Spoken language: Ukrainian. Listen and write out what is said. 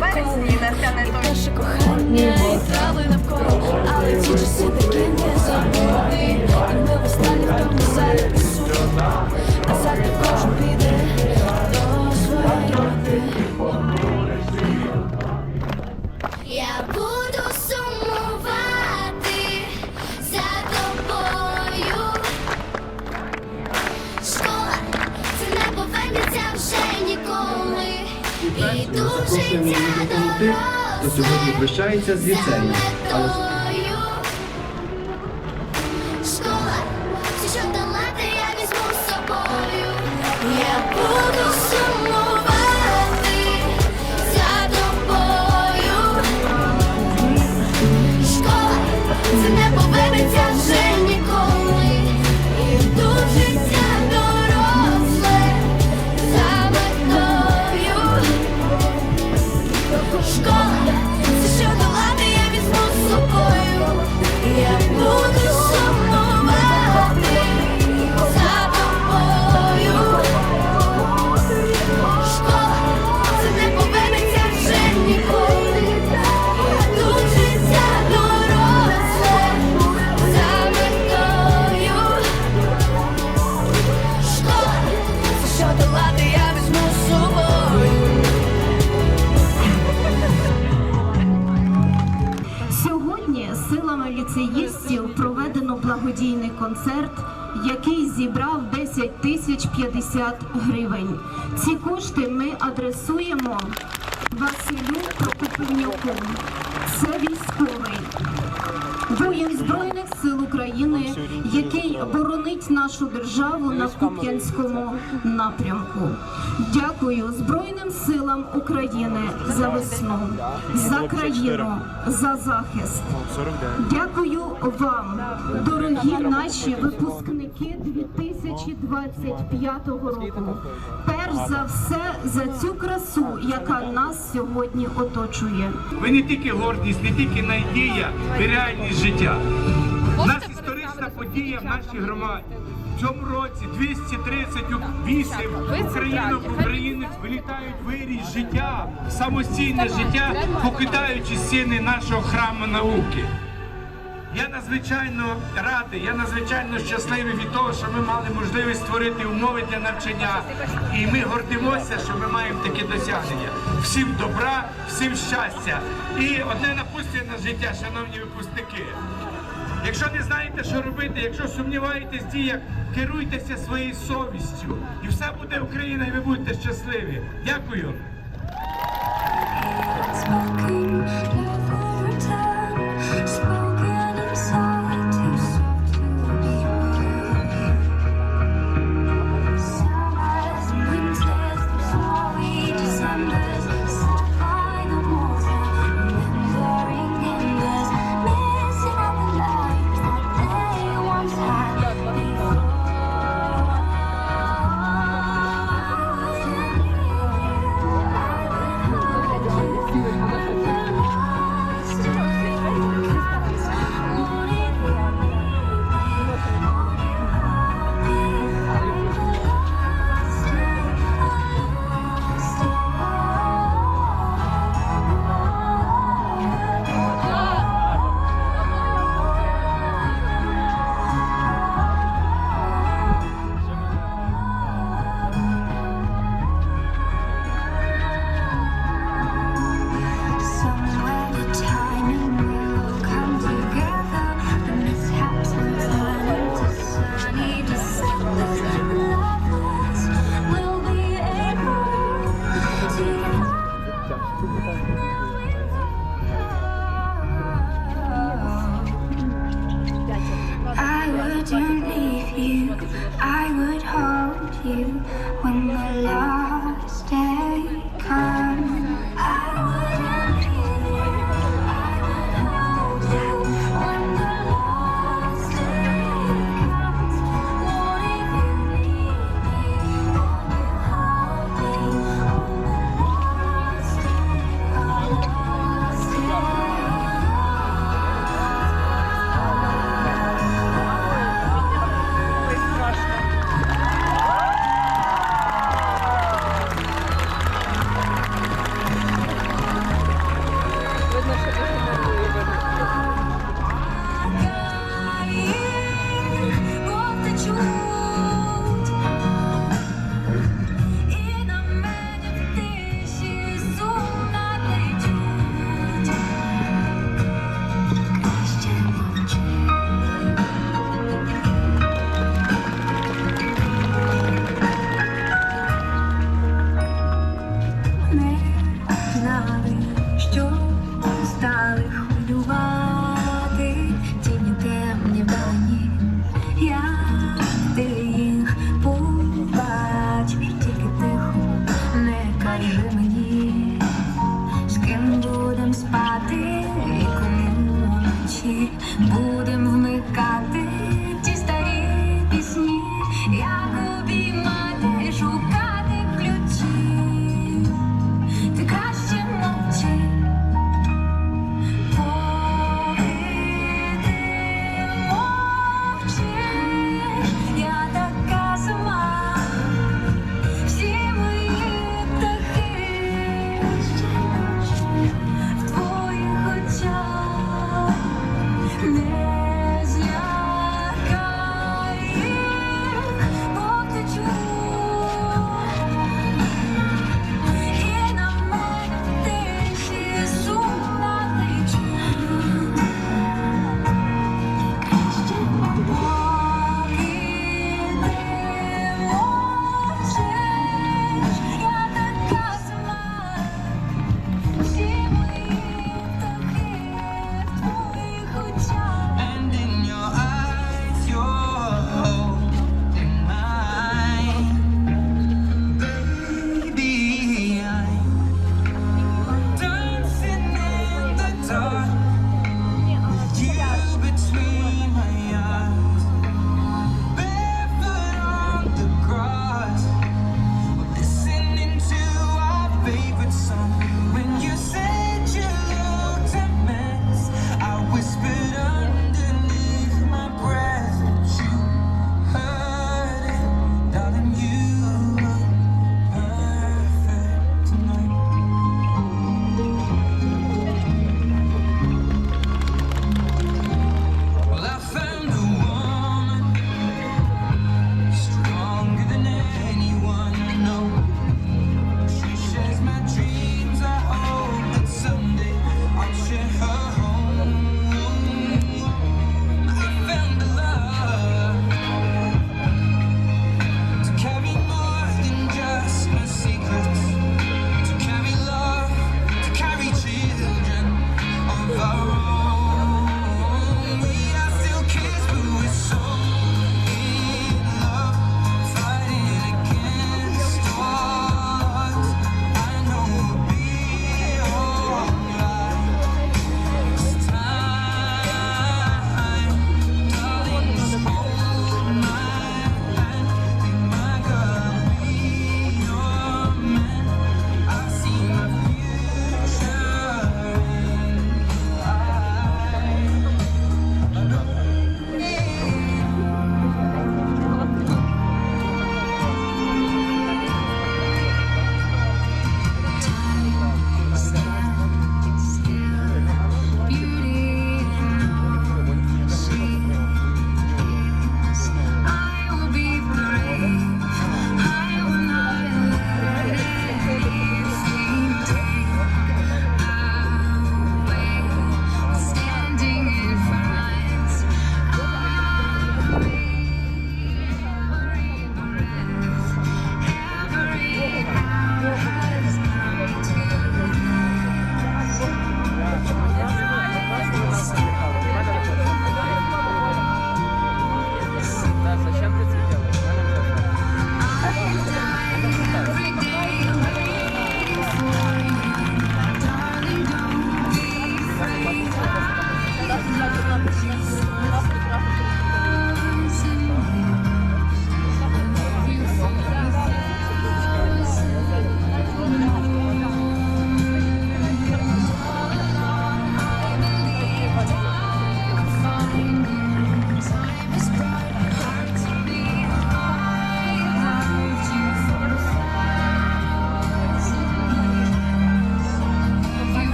Вересні настане той Запрошуємо її до тих, хто сьогодні прощається з ліцею. Але концерт, який зібрав 10 тисяч 50 гривень. Ці кошти ми адресуємо Василю Прокопенюку. Це військовий. Воїн Збройних сил України, який боронить нашу державу на Куп'янському напрямку. Дякую Збройним силам України за весну, за країну, за захист. Дякую вам, дорогі наші випускники 2025 року. Перш за все за цю красу, яка нас сьогодні оточує. Ви не тільки гордість, не тільки надія, ви реальність життя. Нас історична подія в нашій громаді. В цьому році 238 українок українець вилітають в виріс життя, самостійне життя, покидаючи стіни нашого храму науки. Я надзвичайно радий, я надзвичайно щасливий від того, що ми мали можливість створити умови для навчання. І ми гордимося, що ми маємо такі досягнення. Всім добра, всім щастя. І одне напутствие на життя, шановні випускники. Якщо не знаєте, що робити, якщо сумніваєтесь в діях, керуйтеся своєю совістю. І все буде Україна, і ви будете щасливі. Дякую. I would hold you when the last